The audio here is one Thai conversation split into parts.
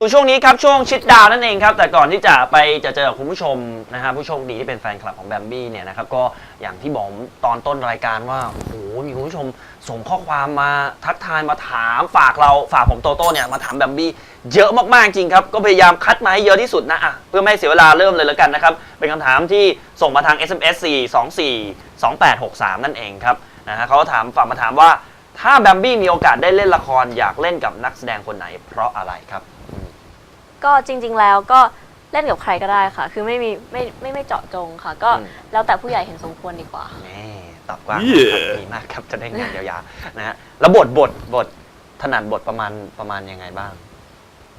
ช่วงนี้ครับช่วงชิดดาวนั่นเองครับแต่ก่อนที่จะไปจะเจอกับคุณผู้ชมนะฮะผู้โชคดีที่เป็นแฟนคลับของแบมบี้เนี่ยนะครับก็อย่างที่บอกตอนต้นรายการว่าโอ้โหมีคุณผู้ชมส่งข้อความมาทักทายมาถามฝากเราฝากผมโตโต้เนี่ยมาถามแบมบี้เยอะมากๆจริงครับก็พยายามคัดมาให้เยอะที่สุดนะอะเพื่อไม่ให้เสียเวลาเริ่มเลยแล้วกันนะครับเป็นคำถามที่ส่งมาทาง SMS 4 2 4 2 8 6 3 นั่นเองครับนะฮะเขาถามฝากมาถามว่า ถ้าแบมบี้มีโอกาสได้เล่นละครอยากเล่นกับนักแสดงคนไหน เพราะอะไรครับ ก็จริงๆแล้วก็เล่นกับใครก็ได้ค่ะ คือไม่มีไม่ไม่ไม่เจาะจงค่ะ ก็อืม แล้วแต่ผู้ใหญ่เห็นสมควรดีกว่า นี่ตอบกว้างเย้ครับดีมากครับจะได้งานยาวๆนะฮะแล้วบทบทบทถนัดบทประมาณประมาณยังไงบ้าง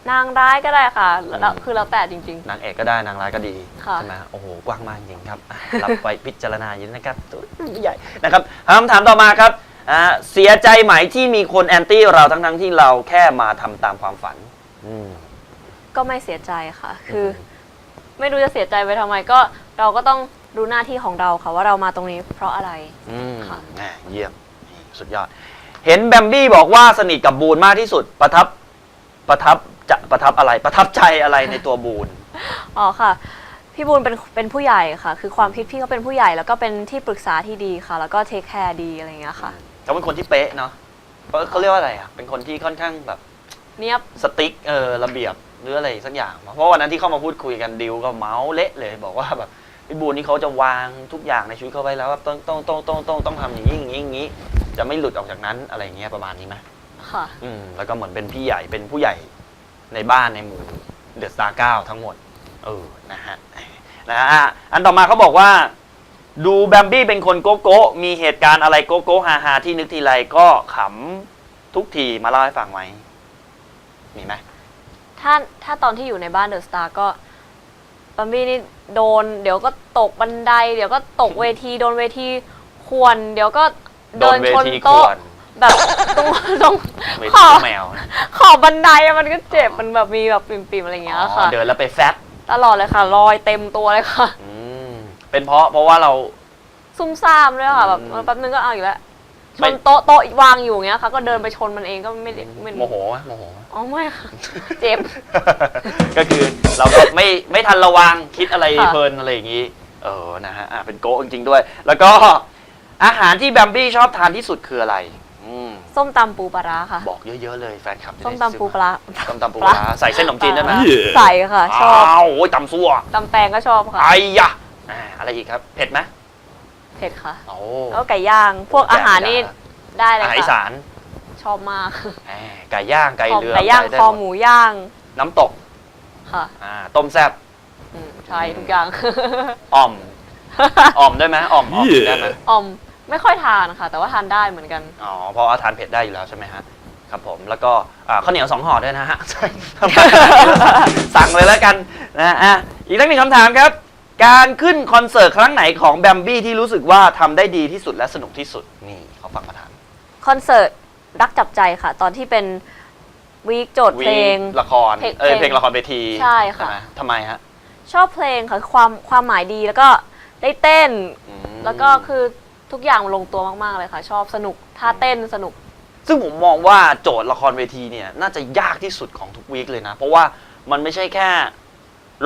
นางร้ายก็ได้ค่ะแล้วอืม คือแล้วแต่จริง นางเอกก็ได้นางร้ายก็ดีค่ะ ใช่ไหมโอ้โหกว้างมากจริงครับอะรับไปพิจารณาอยู่นะครับตัวใหญ่นะครับคำถามต่อมาครับ อ่าเสียใจไหมที่มีคนแอนตี้เราทั้งๆที่เราแค่มาทำตามความฝัน อืมๆก็ไม่เสียใจค่ะ คืออไม่รู้จะเสียใจไปทำไมก็เราก็ต้องรู้หน้าที่ของเราค่ะว่าเรามาตรงนี้เพราะอะไร อืมค่ะ แหม่เยี่ยมนี่สุดยอด เห็นแบมบี้บอกว่าสนิทกับบูนมากที่สุด ประทับ ประทับจะประทับอะไร ประทับใจอะไรในตัวบูน อ๋อค่ะ พี่บูลเป็นเป็นผู้ใหญ่ค่ะ คือความคิดพี่เขาเป็นผู้ใหญ่แล้วก็เป็นที่ปรึกษาที่ดีค่ะ แล้วก็เทคแคร์ดีอะไรอย่างเงี้ยค่ะ เขาเป็นคนที่เป๊ะเนาะเขาเขาเรียกว่าอะไรอะ เป็นคนที่ค่อนข้างแบบเนียบสติ๊กเออระเบียบหรืออะไรสักอย่าง เพราะวันนั้นที่เข้ามาพูดคุยกันดิวก็เมาส์เละเลย บอกว่าแบบพี่บูนนี่เขาจะวางทุกอย่างในชีวิตเขาไว้แล้วว่าต้องต้องต้องต้องต้องต้องทำอย่างนี้อย่างนี้อย่างนี้ จะไม่หลุดออกจากนั้นอะไรอย่างเงี้ยประมาณนี้ไหมค่ะ อืมแล้วก็เหมือนเป็นพี่ใหญ่เป็นผู้ใหญ่ในบ้านในหมู่เดอะสตาร์เก้าทั้งหมด เออนะฮะนะฮะอะอันต่อมาเขาบอกว่า ดูแบมบี้เป็นคนโกโก้มีเหตุการณ์อะไรโกโก้ฮาฮาที่นึกทีไรก็ขำทุกทีมาเล่าให้ฟังไหมมีไหมถ้าถ้าตอนที่อยู่ในบ้านเดอะสตาร์ก็บัมบี้นี่โดน เดี๋ยวก็ตกบันได เดี๋ยวก็ตกเวทีโดนเวทีควร เดี๋ยวก็เดินชนโต๊ะแบบตรงตรงเวขทีอแมวนะขอบบันไดอะมันก็เจ็บมันแบบมีแบบปิ่มๆอะไรอย่างเงี้ยอ๋อค่ะ เดินแล้วไปแฟบตลอดเลยค่ะ รอยเต็มตัวเลยค่ะ อืม เป็นเพราะเพราะว่าเรา ซุ่มซ่ามด้วยค่ะแบบอืมแป๊บนึงก็เอาอยู่แล้วชไม่ นโต๊ะโต๊ะวางอยู่อย่างเงี้ยค่ะก็เดินไปชนมันเองก็ไม่ได้ไม่โมโหไหมโมโหไหม อ๋อไม่ค่ะ เจ็บ ก็คือเราก็ไม่ไม่ทันระวังคิดอะไรค่ะ เพลินอะไรอย่างนี้ เออนะฮะอะเป็นโกะจริงๆด้วย แล้วก็อาหารที่แบมบี้ชอบทานที่สุดคืออะไร อืมส้มตำปูปลาร้าค่ะ บอกเยอะๆเลยแฟนคลับจะได้ส้มตำปูปลาร้า ส้มตำปูปลาร้าใส่เส้นขนมจีนด้วยนะเย้ใส่ค่ะ ชอบอ้าวโอ้ยตำซั่วตำแตงก็ชอบค่ะ ไอ้ยะ อ่าอะไรอีกครับ เผ็ดไหมเผ็ดค่ะโอ้แล้วไก่ย่างพวกอาหารนี่ได้เลยอาหารอีค่ะสานชอบมากแหมไก่ย่างไก่ขอเรือไก่ย่างได้คอหมดหมูย่างน้ำตกค่ะอ่าต้มแซ่บอืมใช่ทุกอย่างอ่อมอ่อมได้ไหมอ่อมอ่อมเย้ได้ไหมออมไม่ค่อยทานค่ะ แต่ว่าทานได้เหมือนกันอ๋อเพราะว่าทานเผ็ดได้อยู่แล้วใช่ไหมฮะครับผมแล้วก็อ่าข้าวเหนียวสองห่อด้วยนะฮะ สั่งเลยแล้วกันนะอะอีกทั้งหนึ่งคำถามครับ การขึ้นคอนเสิร์ตครั้งไหนของแบมบี้ที่รู้สึกว่าทำได้ดีที่สุดและสนุกที่สุดนี่เขาฟังมาถามคอนเสิร์ตรักจับใจค่ะ ตอนที่เป็นวีคโจทย์เพลง วีคละครเพลงเออเพเพลลงงละครเวทีใช่ค่ะ ไหมทำไมฮะชอบเพลงค่ะความความหมายดีแล้วก็ได้เต้น อืม แล้วก็คือทุกอย่างลงตัวมาก ๆ เลยค่ะ ชอบสนุกท่าเต้นสนุก ซึ่งผมมองว่าโจทย์ละครเวทีเนี่ยน่าจะยากที่สุดของทุกวีคเลยนะ เพราะว่ามันไม่ใช่แค่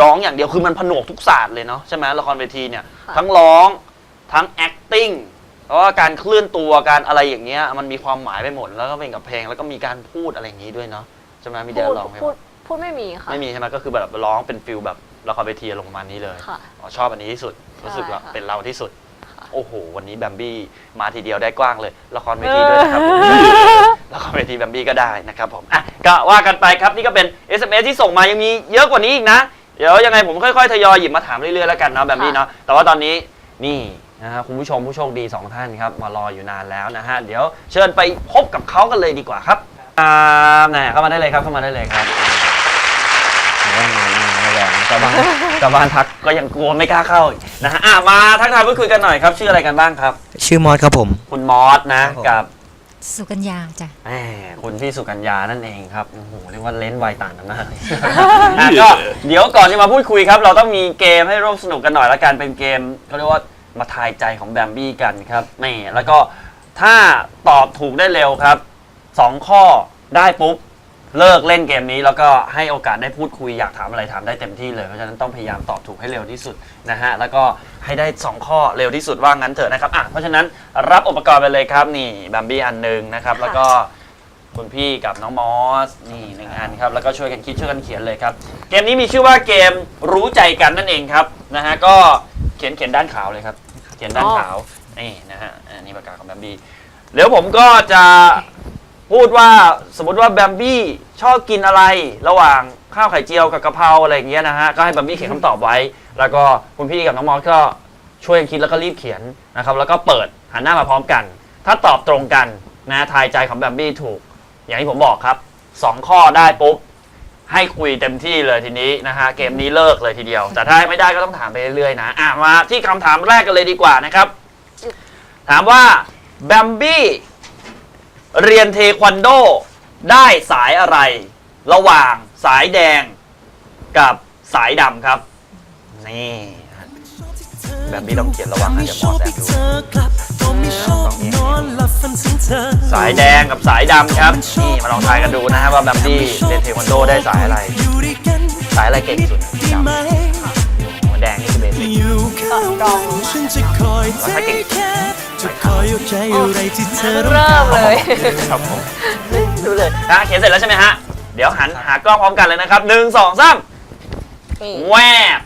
ร้องอย่างเดียวคือมันผนวกทุกศาสตร์เลยเนาะใช่ไหมละครเวทีเนี่ยค่ะทั้งร้องทั้ง acting เพราะว่าการเคลื่อนตัวการอะไรอย่างเงี้ยมันมีความหมายไปหมดแล้วก็เป็นกับเพลงแล้วก็มีการพูดอะไรอย่างงี้ด้วยเนาะใช่ไหมมีเดียพูดร้องไหมพูดพูดไม่มีค่ะ ไม่มีใช่ไหมก็คือแบบร้องเป็นฟิลแบบละครเวทีลงประมาณนี้เลยค่ะ อ๋อชอบอันนี้ที่สุดรู้สึกว่าใช่ค่ะเป็นเราที่สุดค่ะโอ้โห วันนี้แบมบี้มาทีเดียวได้กว้างเลย ละครเวทีด้วยนะครับผมละครเวทีแบมบี้ก็ได้นะครับผมอะก็ว่ากันไปครับนี่ก็เป็น SMS ที่ส่งมายังมีเยอะกว่านี้อีกนะ เดี๋ยวยังไงผมค่อยๆทยอยหยิบมาถามเรื่อยๆแล้วกันเนาะแบมบี้เนาะแต่ว่าตอนนี้นี่นะฮะคุณผู้ชมผู้โชคดีสองท่านครับมารออยู่นานแล้วนะฮะเดี๋ยวเชิญไปพบกับเขากันเลยดีกว่าครับอ่าแหนเข้ามาได้เลยครับเข้ามาได้เลยครับโอ้ยไม่แรงนะชาวบ้านชาวบ้านทักก็ยังกลัวไม่กล้าเข้าอีกนะฮะอะมาทักทายพูดคุยกันหน่อยครับ ชื่ออะไรกันบ้างครับ ชื่อมอสครับผม คุณมอสนะครับผมกับ สุกัญญาจ้ะ แหมคุณพี่สุกัญญานั่นเองครับโอ้โหเรียกว่าเลนส์ไวต่างกันมากอะก็เดี๋ยวก่อนจะมาพูดคุยครับ เราต้องมีเกมให้ร่วมสนุกกันหน่อยละกันเป็นเกมเขาเรียกว่ามาทายใจของแบมบี้กันครับนี่แล้วก็ถ้าตอบถูกได้เร็วครับสองข้อได้ปุ๊บ เลิกเล่นเกมนี้แล้วก็ให้โอกาสได้พูดคุยอยากถามอะไรถามได้เต็มที่เลย เพราะฉะนั้นต้องพยายามตอบถูกให้เร็วที่สุดนะฮะ แล้วก็ให้ได้ 2 ข้อเร็วที่สุดว่างั้นเถอะนะครับอะเพราะฉะนั้นรับอุปกรณ์ไปเลยครับนี่บัมบี้อันหนึ่งนะครับ แล้วก็คุณพี่กับน้องมอสนี่หนึ่งอันครับแล้วก็ช่วยกันคิดช่วยกันเขียนเลยครับ เกมนี้มีชื่อว่าเกมรู้ใจกันนั่นเองครับนะฮะก็เขียนเขียนด้านขาวเลยครับ เขียนด้านขาวนี่นะฮะอันนี้ปากกาของแบมบี้เดี๋ยวผมก็จะ พูดว่าสมมติว่าแบมบี้ชอบกินอะไรระหว่างข้าวไข่เจียวกับกะเพราอะไรอย่างเงี้ยนะฮะก็ให้แบมบี้เขียนคำตอบไว้ แล้วก็คุณพี่กับน้องมอสก็ช่วยกันคิดแล้วก็รีบเขียนนะครับแล้วก็เปิดหันหน้ามาพร้อมกัน ถ้าตอบตรงกันนะทายใจของแบมบี้ถูก อย่างที่ผมบอกครับสองข้อได้ปุ๊บให้คุยเต็มที่เลยทีนี้นะฮะเกมนี้เลิกเลยทีเดียว แต่ถ้าไม่ได้ก็ต้องถามไปเรื่อยๆนะอะมาที่คำถามแรกกันเลยดีกว่านะครับ ถามว่าแบมบี้ เรียนเทควันโดได้สายอะไร ระหว่างสายแดงกับสายดำครับ นี่ แบบนี้ต้องเขียนระวังนะเดี๋ยวหมอแสบดูสายแดงกับสายดำครับ นี่มาลองทายกันดูนะฮะว่าแบมบี้เรียนเทควันโดได้สายอะไร สายอะไรเก่งสุดดำแดงนี่คือเบสิกอยู่ข้างหลังฉันจะคอยเทคแคร์ จะคอยเอาใจอะไรที่เธอต้องเริ่การมเลยครับผมดูเลยนะเขียนเสร็จแล้วใช่ไหมฮะ เดี๋ยวหันหากล้องพร้อมกันเลยนะครับหนึ่งสองสามนี่แวบ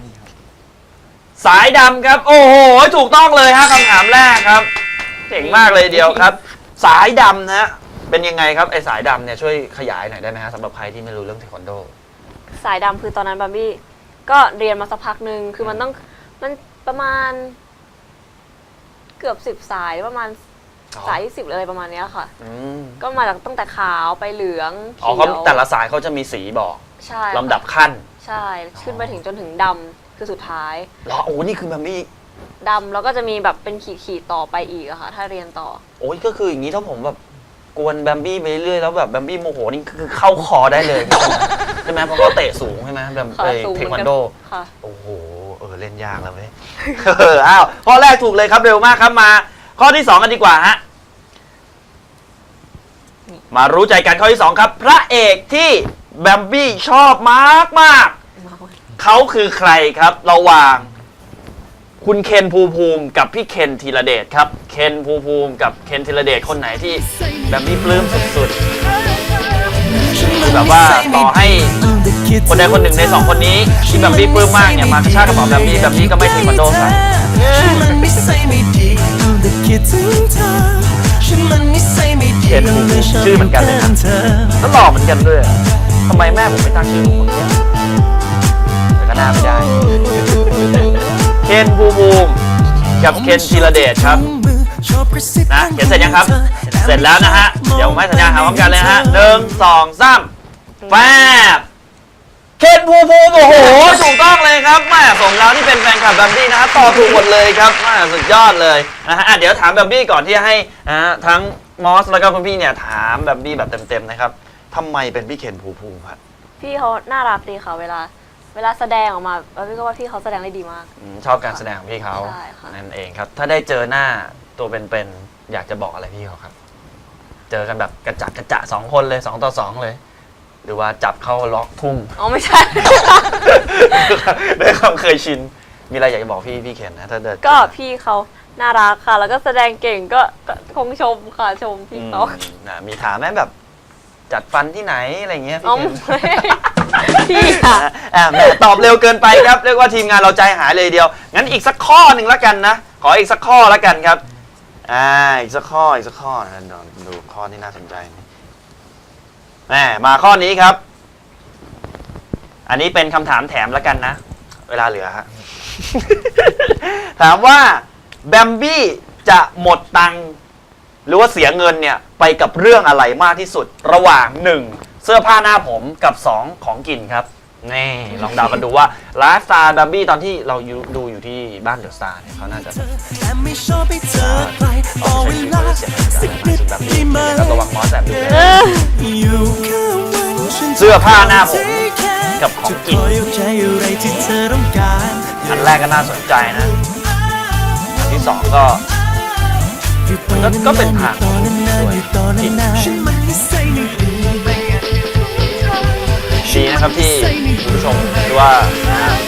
สายดำครับ โอ้โห ถูกต้องเลยฮะคำถามแรกครับ เจ๋งมากเลยเดียวครับ สายดำนะฮะเป็นยังไงครับไอสายดำเนี่ยช่วยขยายหน่อยได้ไหมฮะสำหรับใครที่ไม่รู้เรื่องเทควันโด สายดำคือตอนนั้นบัมบี้ก็เรียนมาสักพักหนึ่งคือมันต้องมันประมาณ เกือบสิบสายประมาณอ๋อ สายที่สิบเลยประมาณเนี้ยค่ะ อืมก็มาจากตั้งแต่ขาวไปเหลืองอ๋อเขีเขายวแต่ละสายเขาจะมีสีบอกใช่ลำดับค่ะขั้นใช่ขึ้นไปถึงจนถึงดำคือสุดท้ายเหรอโอ้นี่คือแบบนี้ดำแล้วก็จะมีแบบเป็นขีดขีดๆต่อไปอีกอะค่ะ ถ้าเรียนต่อ โอ้ยก็คืออย่างนี้ถ้าผมแบบกวนแบมบี้ไปเรื่อยๆแล้วแบบแบมบี้โมโหนี่คือเข้าคอได้เลย ใช่ไหมเพราะเขาเตะสูงใช่ไหมแบบค่ะเอ้ยสูงเทเหมืคอนกันวัน โดค่ะ โอ้โห เล่นยากแล้วเว้ย เอออ้าวข้อแรกถูกเลยครับเร็วมากครับมา ข้อที่สองกันดีกว่าฮะมารู้ใจกันข้อที่สองครับ พระเอกที่แบมบี้ชอบมากมากๆเขาคือใครครับ ระหว่าง คุณเคนภูมิภูมิกับพี่เคนธีระเดชครับ เคนภูมิภูมิกับเคนธีระเดชคนไหนที่แบมบี้ปลื้มสุดๆ คือแบบว่าต่อให้คนใดคนหนึ่งในสองคนนี้ที่แบมบี้ปลื้มมากเนี่ยมากระชากกระเป๋าแบมบี้แบมบี้ก็ไม่เทควันโดใส่มันไม่ใช่ไม่ดีแต่คิดถึงเธอฉันมันไม่ใช่ไม่ดีเคนภูมิภูมิชื่อเหมือนกันเลยนะเธอแล้วหล่อเหมือนกันด้วยทำไมแม่ผมไม่ตั้งชื่อลูกคนนี้แต่ก็น่าไม่ได้ เคนภูมิภูมิกับเคนธีรเดชครับ นะเขียนเสร็จยังครับ เสร็จแล้วนะฮะ เดี๋ยวผมให้สัญญาณหาพร้อมกันเลยนะฮะหนึ่งสองสามแฟบเคนภูมิภูมิโอ้โหถูกต้องเลยครับแม่สมแล้วที่เป็นแฟนคลับแบมบี้นะฮะตอบถูกหมดเลยครับแม่สุดยอดเลยนะฮะอะเดี๋ยวถามแบมบี้ก่อนที่จะให้นะฮะทั้งมอสแล้วก็คุณพี่เนี่ยถามแบมบี้แบบเต็มๆนะครับทำไมเป็นพี่เคนภูมิภูมิครับพี่เขาน่ารักดีค่ะเวลา เวลาแสดงออกมาบัมบี้ก็ว่าพี่เขาแสดงได้ดีมากอืมชอบการแสดงของพี่เขาใช่ค่ะ นั่นเองครับ ถ้าได้เจอหน้า ตัวเป็นๆอยากจะบอกอะไรพี่เขาครับ เจอกันแบบกระจัดกระจะสองคนเลยสองต่อสองเลย หรือว่าจับเข้าล็อกทุ่ม อ๋อไม่ใช่ ด้วยความเคยชิน มีอะไรอยากจะบอกพี่พี่เคนนะถ้าเดินก็พี่เขาน่ารักค่ะ แล้วก็แสดงเก่งก็ก็คงชมค่ะชมพี่เขาอืมนะมีถามไหมแบบจัดฟันที่ไหนอะไรเงี้ยอ๋อพี่เคน ไม่พี่ค่ะ อ่าแหมตอบเร็วเกินไปครับ เรียกว่าทีมงานเราใจหายเลยเดียว งั้นอีกสักข้อหนึ่งแล้วกันนะ ขออีกสักข้อแล้วกันครับ อ่าอีกสักข้ออีกสักข้อนะเดี๋ยวดูข้อที่น่าสนใจนี่แหมมาข้อนี้ครับ อันนี้เป็นคำถามแถมแล้วกันนะ เวลาเหลือฮะ ถามว่าแบมบี้จะหมดตังค์หรือว่าเสียเงินเนี่ย ไปกับเรื่องอะไรมากที่สุด ระหว่างหนึ่งเสื้อผ้าหน้าผมกับสองของกินครับ นี่ลองเดากันดูว่าลฟ์สตล์แบบี้ตอนที่เราอยู่ดูอยู่ที่บ้านเดอะสตาร์เนี่ยเขาน่าจะแต่ไม่ชอบให้เธอไปเอาเอเวใช้ชีวิตลาเสียงสักดังนิดแบบได้นี้ไหมก็ระวังมอสแสบดูนะอยู่ข้างวันฉันเสื้อผ้าหน้าผมกับของกินอันแรกก็น่าสนใจนะอันที่สองก็ก็เป็นทานนั้นๆอยู่ตอน ครับที่คุณผู้ชมหรือว่า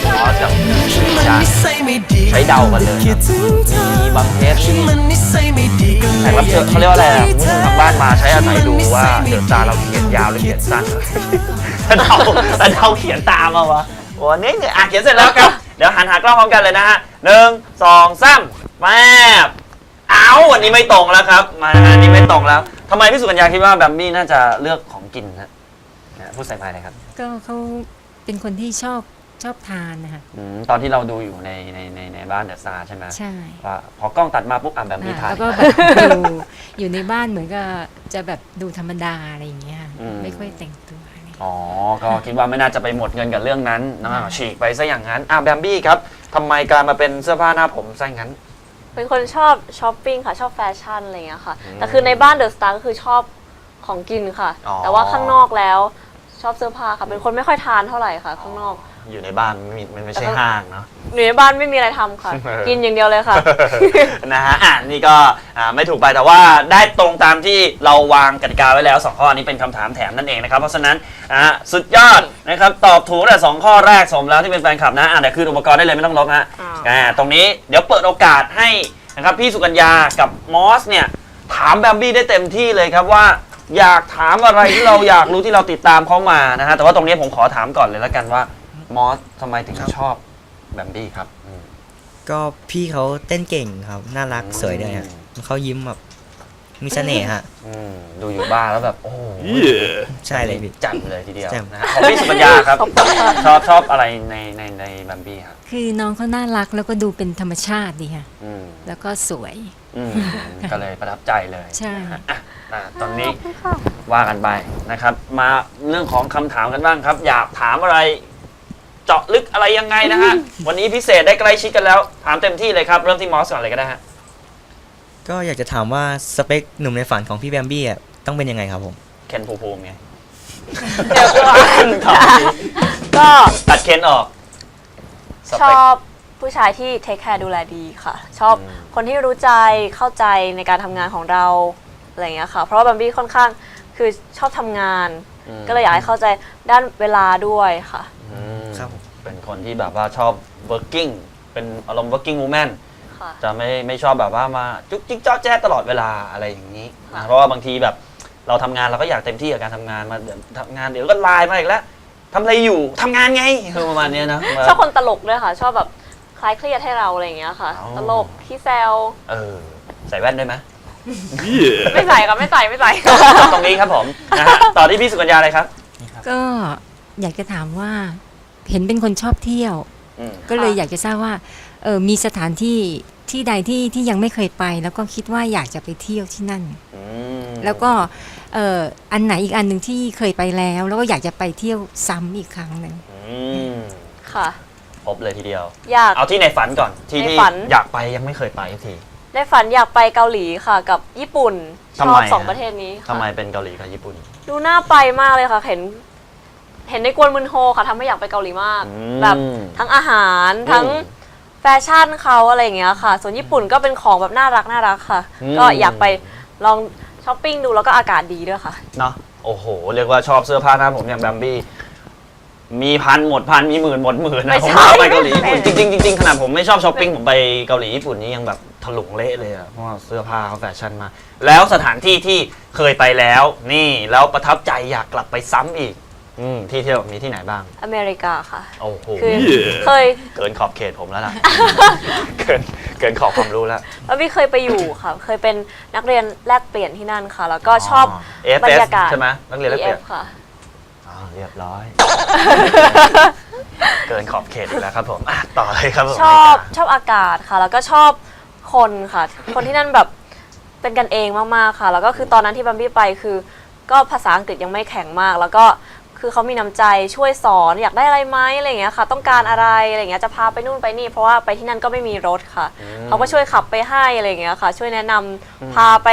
หมอกับฉันมันจานนิสัยไม่ดีใช้เดากันเลยครับคิดถึงเธอมีบางเทปฉันที่มันนิสัยไม่ดีก็แขกรับเชิญเขาเรียกว่าอะไรอะคุณผู้ชมทางบ้านมาใช้อาศัยดูว่าเดือดตาเราเขียนยาวหรือเขียนสั้นแต่เราแต่เราเขียนตามมาวะโอ้นี่เนี่ยอะเขียนเสร็จแล้วครับเดี๋ยวหันหากล้องพร้อมกันเลยนะฮะหนึ่งสองสามแมบเอาวันนี้ไม่ตรงแล้วครับ มาอันนี้ไม่ตรงแล้วทำไมพี่สุกัญญาคิดว่าแบมบี้น่าจะเลือกของกินฮะนะพูดใส่ไมค์เลยครับ ก็เขาเป็นคนที่ชอบชอบทานนะคะ อืมตอนที่เราดูอยู่ในในในในบ้านเดอะซาใช่ไหมใช่ว่าพอกล้องตัดมาปุ๊บอะแบมบี้อ่าถ่ายแล้วก็แบบอยู่อยู่ในบ้านเหมือนกับจะแบบดูธรรมดาอะไรอย่างเงี้ยอืม ไม่ค่อยแต่งตัวอะไร อ๋อ ก็คิดว่าไม่น่าจะไปหมดเงินกับเรื่องนั้นนะฉีกไปซะอย่างนั้นอะแบมบี้ครับทำไมการมาเป็นเสื้อผ้าหน้าผมซะอย่างนั้น เป็นคนชอบช้อปปิ้งค่ะชอบแฟชั่นอะไรอย่างเงี้ยค่ะ อืมแต่คือในบ้านเดอะสตาร์ก็คือชอบของกินค่ะ อ๋อ แต่ว่าข้างนอกแล้ว ชอบเสื้อผ้าค่ะ เป็นคนไม่ค่อยทานเท่าไหร่ค่ะ ข้างนอก อยู่ในบ้านมันมีมันไม่ใช่แล้วก็ห้างเนาะอยู่ในบ้านไม่มีอะไรทำค่ะ เออ กินอย่างเดียวเลยค่ะ นะฮะอะนี่ก็อ่าไม่ถูกไปแต่ว่าได้ตรงตามที่เราวางกติกาไว้แล้ว 2 ข้อนี้เป็นคำถามแถมนั่นเองนะครับ เพราะฉะนั้นอะสุดยอดนะครับตอบถูกแต่สองข้อแรกสมแล้วที่เป็นแฟนคลับนะอะเดี๋ยวคืนอุปกรณ์ได้เลยไม่ต้องลบฮะอ้าวอ่าตรงนี้เดี๋ยวเปิดโอกาสให้นะครับพี่สุกัญญากับมอสเนี่ยถามแบมบี้ได้เต็มที่เลยครับว่า อยากถามอะไรที่เราอยากรู้ที่เราติดตามเขามานะฮะแต่ว่าตรงนี้ผมขอถามก่อนเลยแล้วกันว่ามอสทำไมถึงชอบแบมบี้ครับอืม ก็พี่เขาเต้นเก่งครับ น่ารักสวยด้วยฮะเขายิ้มแบบ มีเสน่ห์ฮะ อืมดูอยู่บ้านแล้วแบบโอ้โหใช่เลยพี่ จัดเลยทีเดียวแจ่มนะฮะของพี่สุปัญญาครับ ชอบชอบอะไรในในในบัมบี้ครับคือน้องเขาน่ารักแล้วก็ดูเป็นธรรมชาติดีค่ะ อืมแล้วก็สวย อืมก็เลยประทับใจเลยใช่ นะฮะอะอะตอนนี้ว่ากันไปนะครับ มาเรื่องของคำถามกันบ้างครับ อยากถามอะไร เจาะลึกอะไรยังไงนะฮะ วันนี้พิเศษได้ใกล้ชิดกันแล้ว ถามเต็มที่เลยครับ เริ่มที่มอสก่อนเลยก็ได้ฮะ ก็อยากจะถามว่าสเปคหนุ่มในฝันของพี่แบมบี้อะต้องเป็นยังไงครับผม เคนภูมิภูมิไงเดี๋ยวก่อนถามสิก็ตัดเคนออกสชเปค อบผู้ชายที่เทคแคร์ดูแลดีค่ะ ชอบอืม คนที่รู้ใจเข้าใจในการทำงานของเราอะไรอย่างเงี้ยค่ะ เพราะว่าบัมบี้ค่อนข้างคือชอบทำงานอืมก็เลยอยากให้เข้าใจด้านเวลาด้วยค่ะ อืมครับผม เป็นคนที่แบบว่าชอบ working เป็นอารมณ์ working woman ค่ะ จะไม่ไม่ชอบแบบว่ามาจุกจิกจ้อแจ้ตลอดเวลาอะไรอย่างนี้ค่ะ นะเพราะว่าบางทีแบบเราทำงานเราก็อยากเต็มที่กับการทำงานมาเดี๋ยวทำงานเดี๋ยวก็ไลน์มาอีกแล้วทำอะไรอยู่ทำงานไงคือประมาณเนี้ยนะมาชอบคนตลกด้วยค่ะ ชอบแบบคลายเครียดให้เราอะไรอย่างเงี้ยค่ะ อ๋อ ตลกขี้แซวเออใส่แว่นด้วยไหม ไม่ใส่ครับไม่ใส่ไม่ใส่ตรงนี้ครับผมนะฮะต่อที่พี่สุกัญญาเลยครับก็อยากจะถามว่า เห็นเป็นคนชอบเที่ยว อืมก็เลยค่ะอยากจะทราบว่า เออมีสถานที่ที่ใดที่ที่ยังไม่เคยไป แล้วก็คิดว่าอยากจะไปเที่ยวที่นั่น อืมแล้วก็เอ่ออันไหนอีกอันหนึ่งที่เคยไปแล้ว แล้วก็อยากจะไปเที่ยวซ้ำอีกครั้งหนึ่ง อืมค่ะ ครบเลยทีเดียว อยาก เอาที่ในฝันก่อนที่ในที่ฝัน อยากไปยังไม่เคยไปสักทีได้ฝันอยากไปเกาหลีค่ะ กับญี่ปุ่นชทำอไมบสองฮะ ประเทศนี้ค่ะทำไมเป็นเกาหลีกับญี่ปุ่น ดูน่าไปมากเลยค่ะ เห็น เห็นในกวนมุนโฮค่ะทำให้อยากไปเกาหลีมาก อืมแบบทั้งอาหารทั้งอืม แฟชั่นเขาอะไรอย่างเงี้ยค่ะ ส่วนญี่ปุ่นก็เป็นของแบบน่ารักน่ารักค่ะ อืม ก็อยากไปลองช้อปปิ้งดูแล้วก็อากาศดีด้วยค่ะ เนาะโอ้โห เรียกว่าชอบเสื้อผ้าหน้าผมอย่างแบมบี้ มีพันหมดพันมีหมื่นหมดหมื่นไม่นะผมใช่ว่าไปเกาหลีญี่ปุ่นไม่จริงๆจริงๆขนาดผมไม่ชอบช้อปปิ้งผมไปเกาหลีญี่ปุ่นนี่ยังแบบถลุงเละเลยอะเพราะว่าเสื้อผ้าเขาแฟชั่นมากแล้วสถานที่ที่เคยไปแล้ว นี่แล้วประทับใจอยากกลับไปซ้ำอีก อืมที่เที่ยวมีที่ไหนบ้าง อเมริกาค่ะ โอ้โหคือเคยเกินขอบเขตผมแล้วล่ะ เกินเกินขอบความรู้แล้วแล้วพี่เคยไปอยู่ค่ะ เคยเป็นนักเรียนแลกเปลี่ยนที่นั่นค่ะ แล้วก็ชอบเอฟบรรยากาศใช่ไหมนักเรียนแลกเปลี่ยน EF ค่ะอ๋อเรียบร้อย เกินขอบเขตอีกแล้วครับผมอะต่อเลยครับผมชอบรายการชอบอากาศค่ะ แล้วก็ชอบคนค่ะ คนที่นั่นแบบเป็นกันเองมากๆค่ะ แล้วก็คือตอนนั้นที่บัมบี้ไปคือ ก็ภาษาอังกฤษยังไม่แข็งมาก แล้วก็ คือเขามีน้ำใจช่วยสอนอยากได้อะไรไหมอะไรอย่างเงี้ยค่ะ ต้องการอะไรอะไรอย่างเงี้ยจะพาไปนู่นไปนี่ เพราะว่าไปที่นั่นก็ไม่มีรถค่ะ อืม เขาก็ช่วยขับไปให้อะไรอย่างเงี้ยค่ะ ช่วยแนะนำพาไป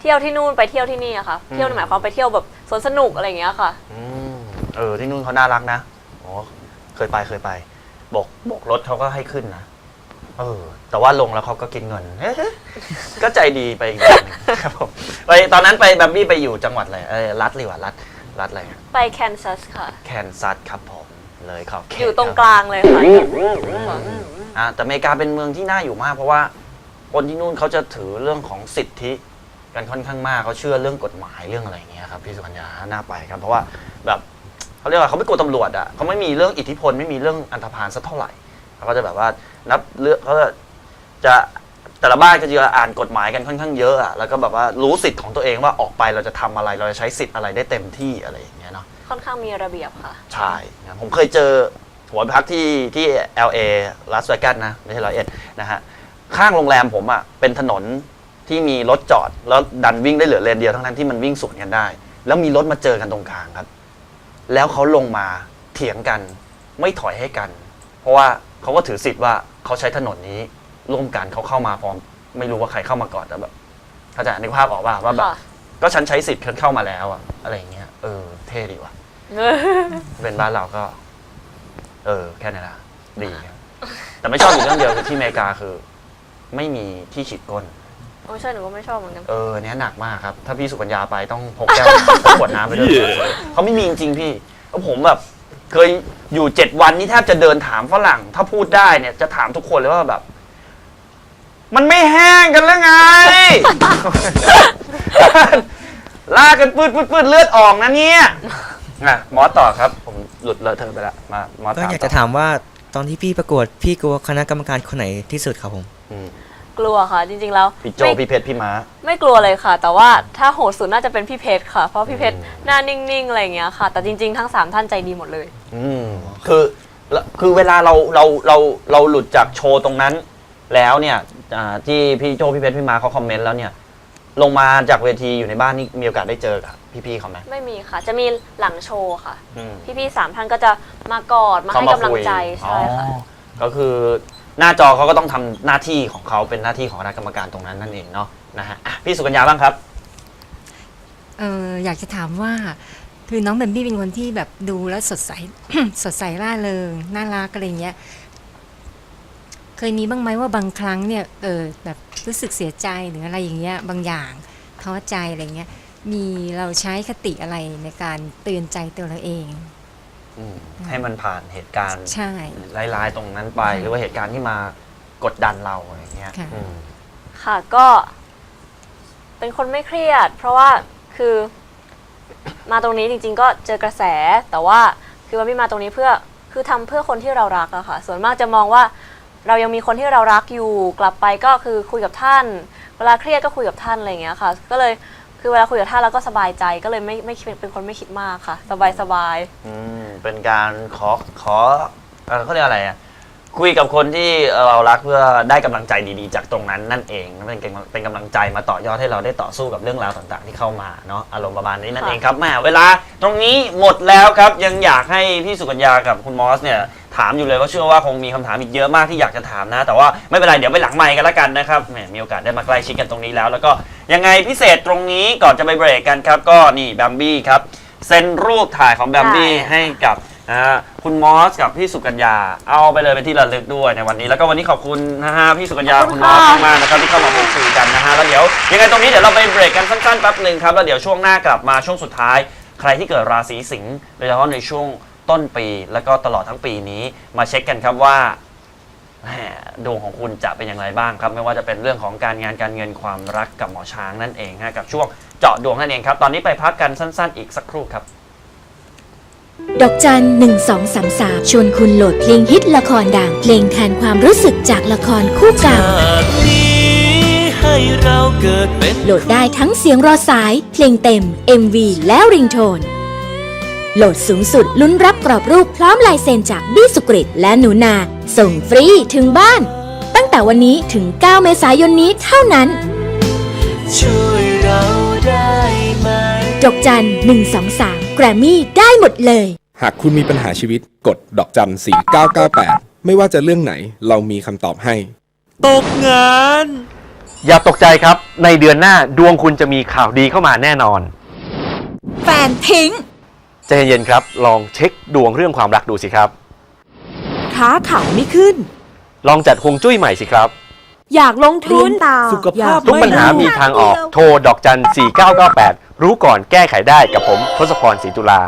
เที่ยวที่นู่นไปเที่ยวที่นี่อะค่ะ เที่ยวหมายความไปเที่ยวแบบสวนสนุกอะไรอย่างเงี้ยค่ะ อืมเออที่นู่นเขาน่ารักนะโอ้เคยไปเคยไปบกบกรถเขาก็ให้ขึ้นนะเออ แต่ว่าลงแล้วเขาก็กินเงินเอ๊ะก็ใจดีไปอีกแบบหนึงครับผมไปตอนนั้นไปแบมบี้ไปอยู่จังหวัดอะไรเออรัฐหรือว่ารัฐ รัฐอะไรฮะไปแคนซัสค่ะ แคนซัสครับผมเลยขอบเขตอยู่ตรงคบกลางเลยค่ะ อ่าแต่อเมริกาเป็นเมืองที่น่าอยู่มาก เพราะว่าคนที่นู่นเขาจะถือเรื่องของสิทธิ กันค่อนข้างมากเขาเชื่อเรื่องกฎหมายเรื่องอะไรอย่างเงี้ยครับพี่สุกัญญาน่าไปครับ เพราะว่าแบบเขาเรียกว่าเขาไม่กลัวตำรวจอะเขาไม่มีเรื่องอิทธิพลไม่มีเรื่องอันธพาลสักเท่าไหร่เขาก็จะแบบว่านับเรื่องเขาจะจะ แต่ละบ้านก็จะอ่านกฎหมายกันค่อนข้างเยอะอะแล้วก็แบบว่ารู้สิทธิ์ของตัวเองว่าออกไปเราจะทำอะไรเราจะใช้สิทธิ์อะไรได้เต็มที่อะไรอย่างเงี้ยเนาะค่อนข้างมีระเบียบค่ะ ใช่นะผมเคยเจอหัวพักที่ที่ LA ลาสเวกัสนะไม่ใช่ร้อยเอ็ดนะฮะข้างโรงแรมผมอะ่ะเป็นถนนที่มีรถจอด แล้วดันวิ่งได้เหลือเลนเดียวทั้งนั้นที่มันวิ่งสวนกันได้ แล้วมีรถมาเจอกันตรงกลางครับ แล้วเขาลงมาเถียงกัน ไม่ถอยให้กัน เพราะว่าเขาก็ถือสิทธิ์ว่าเขาใช้ถนนนี้ ร่วมกันเขาเข้ามาพร้อมไม่รู้ว่าใครเข้ามาก่อนแต่แบบเข้าใจนึกภาพออกว่าว่าแบบ ค่ะ ก็ฉันใช้สิทธิ์เข้ามาแล้วอะอะไรอย่างเงี้ยเออ เท่ดีว่ะเป็นบ้านเราก็ เออ แค่นั้นแหละดีครับแต่ไม่ชอบอยู่เรื่องเดียวคือที่อเมริกาคือ ไม่มีที่ฉีดก้น โอ้ใช่หนูก็ไม่ชอบเหมือนกัน เออเนี้ยหนักมากครับ ถ้าพี่สุกัญญาไปต้องพกแก้วขวดน้ำไปด้วยเขาไม่มีจริงๆพี่แล้วผมแบบ เคยอยู่เจ็ดวันนี่แทบจะเดินถามฝรั่ง ถ้าพูดได้เนี่ยจะถามทุกคนเลยว่าแบบ มันไม่แห้งกันแล้วไง ลากกันปืดปืดปืดเลือดออกนะเนี่ยอะหมอต่อครับ ผมหลุดเลอะเทอะไปละมาหมอก็ถามอยากจะถามว่าตอนที่พี่ประกวดพี่กลัวคณะกรรมการคนไหนที่สุดครับผม อืมกลัวค่ะ จริงๆแล้วพี่โจไม่พี่เพชรพี่ม้า ไม่กลัวเลยค่ะ แต่ว่าถ้าโหดสุดน่าจะเป็นพี่เพชรค่ะ เพราะพี่เพชรอืม หน้านิ่งๆอะไรอย่างเงี้ยค่ะ แต่จริงๆทั้งสามท่านใจดีหมดเลย อืมคือแล้วคือเวลาเราเราเราเราหลุดจากโชว์ตรงนั้น แล้วเนี่ย อ่าที่พี่โจพี่เพชรพี่ม้าเขาคอมเมนต์แล้วเนี่ย ลงมาจากเวทีอยู่ในบ้านนี่มีโอกาสได้เจอกับพี่ๆเขาไหมไม่มีค่ะ จะมีหลังโชว์ค่ะ อืมพี่ๆสามท่านก็จะมากอดมาให้กำลังใจใช่ค่ะ อ๋อก็คือหน้าจอเขาก็ต้องทำหน้าที่ของเขาเป็นหน้าที่ของคณะกรรมการตรงนั้นนั่นเองเนาะนะฮะอะพี่สุกัญญาบ้างครับ เอออยากจะถามว่า คือน้องแบมบี้เป็นคนที่แบบดูแล้วสดใส สดใสร่าเริงน่ารักอะไรเงี้ย เคยมีบ้างไหมว่าบางครั้งเนี่ยเออแบบรู้สึกเสียใจหรืออะไรอย่างเงี้ยบางอย่างท้อใจอะไรเงี้ยมีเราใช้คติอะไรในการเตือนใจตัวเราเองอืมให้มันผ่านเหตุการณ์ใช่ ร้ายๆตรงนั้นไป หรือว่าเหตุการณ์ที่มากดดันเราอะไรเงี้ยค่ะ อืม ค่ะก็ เป็นคนไม่เครียด เพราะว่าคือ มาตรงนี้จริง ๆ ก็เจอกระแส แต่ว่าคือว่าไม่มาตรงนี้เพื่อคือทำเพื่อคนที่เรารักอะค่ะ ส่วนมากจะมองว่า เรายังมีคนที่เรารักอยู่กลับไปก็คือคุยกับท่าน เวลาเครียดก็คุยกับท่านอะไรอย่างเงี้ยค่ะ ก็เลยคือเวลาคุยกับท่านแล้วก็สบายใจก็เลยไม่ไม่เป็นคนไม่คิดมากค่ะ สบายสบายอืมเป็นการขอขอเอ่อเขาเรียกอะไรอะคุยกับคนที่เรารักเพื่อได้กำลังใจดีๆ จากตรงนั้นนั่นเองเป็นกำลังเป็นกำลังใจมาต่อยอดให้เราได้ต่อสู้กับเรื่องราวต่างๆ ที่เข้ามาเนาะอารมณ์ประมาณนี้นั่นเองครับแหมเวลาตรงนี้หมดแล้วครับยังอยากให้พี่สุกัญญากับคุณมอสเนี่ย ถามอยู่เลยว่าเชื่อว่าคงมีคำถามอีกเยอะมากที่อยากจะถามนะ แต่ว่าไม่เป็นไรเดี๋ยวไปหลังไมค์กันแล้วกันนะครับแหมมีโอกาสได้มาใกล้ชิดกันตรงนี้แล้ว แล้วก็ยังไงพิเศษตรงนี้ก่อนจะไปเบรกกันครับ ก็นี่แบมบี้ครับเซ็นรูปถ่ายของแบมบี้ให้กับนะฮะคุณมอสกับพี่สุกัญญา เอาไปเลยเป็นที่ระลึกด้วยในวันนี้ แล้วก็วันนี้ขอบคุณนะฮะพี่สุกัญญาขอบคุคุณณมอสค่ะมากๆนะครับที่เข้ามาพูดคุยกันนะฮะแล้วเดี๋ยวยังไงตรงนี้เดี๋ยวเราไปเบรกกันสั้นๆแป๊บหนึ่งครับแล้วเดี๋ยวช่วงหน้ากลับมาช่วงสุดท้าย ใครที่เกิดราศีสิงห์โดยเฉพาะในช่วง ต้นปี แล้วก็ตลอดทั้งปีนี้มาเช็คกันครับว่าแหมดวงของคุณจะเป็นอย่างไรบ้างครับ ไม่ว่าจะเป็นเรื่องของการงานการเงินความรักกับหมอช้างนั่นเองฮะกับช่วงเจาะดวงนั่นเองครับ ตอนนี้ไปพักกันสั้น ๆ อีกสักครู่ครับ ดอกจัน1233 ชวนคุณโหลดเพลงฮิตละครดัง เพลงแทนความรู้สึกจากละครคู่เก่าชาตินี้ให้เราเกิดเป็นโหลดได้ทั้งเสียงรอสาย เพลงเต็ม MV และริงโทน โหลดสูงสุดลุ้นรับกรอบรูปพร้อมลายเซ็นจากบี้สุกริตและหนูนา ส่งฟรีถึงบ้าน ตั้งแต่วันนี้ถึง 9 เมษายนนี้เท่านั้น ช่วยเราได้ไหมดอกจัน 123 แกรมมี่ได้หมดเลย หากคุณมีปัญหาชีวิตกดดอกจัน 4998 ไม่ว่าจะเรื่องไหนเรามีคำตอบให้ ตกงาน อย่าตกใจครับ ในเดือนหน้าดวงคุณจะมีข่าวดีเข้ามาแน่นอน แฟนทิ้ง ใจเย็นๆครับ ลองเช็คดวงเรื่องความรักดูสิครับ ค้าขายไม่ขึ้น ลองจัดฮวงจุ้ยใหม่สิครับ อยากลงทุน สุขภาพทุกปัญหามีทางออก โทรดอกจัน 4998 รู้ก่อนแก้ไขได้กับผมทศพรศรีตุลา